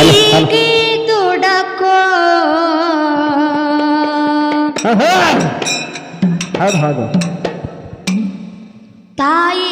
ತಾಯಿಗೆ ದುಡಕೋ ಹೌದು ಹೌದು. ತಾಯಿ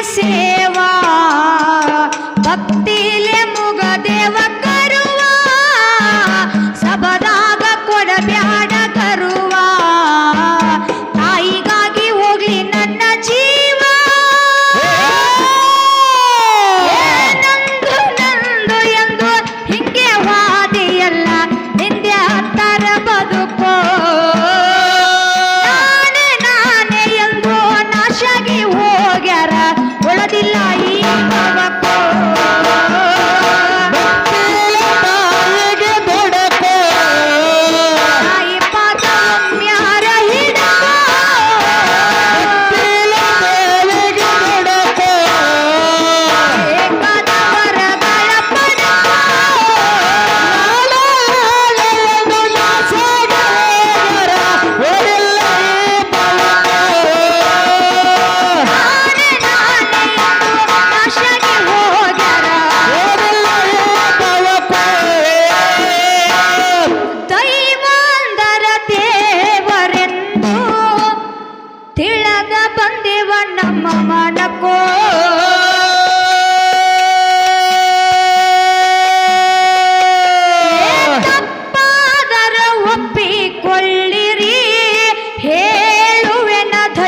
esquecer. ಹೇಳುವೆನ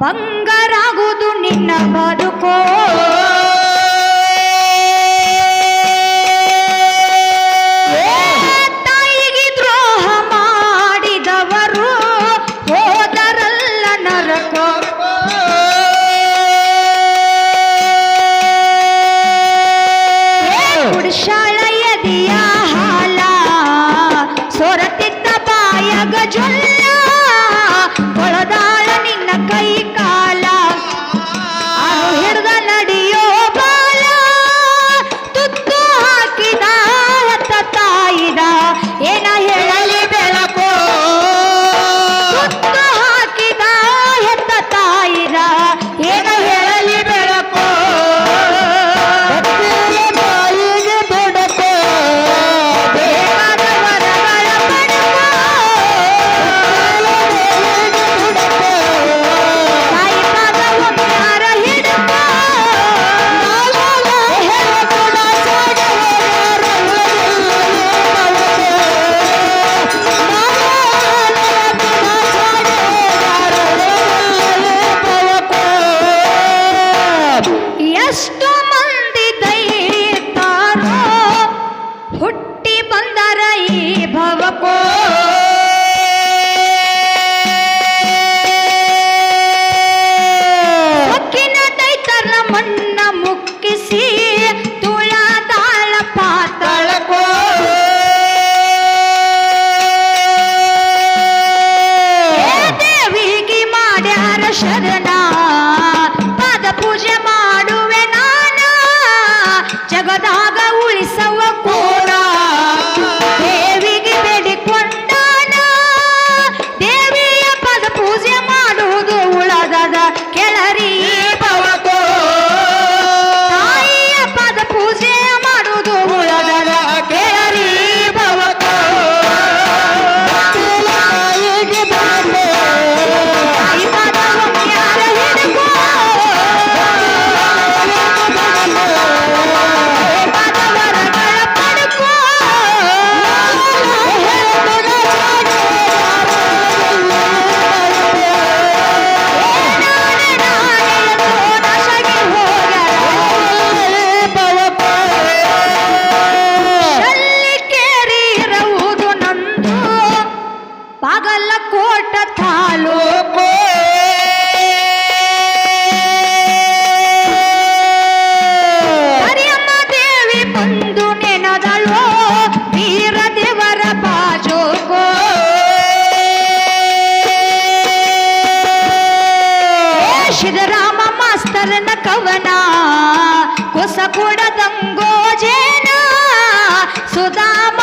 ಬಂಗಾರಾಗುವುದು ನಿನ್ನ ಬದುಕೋ. ನವಕೋ খোদা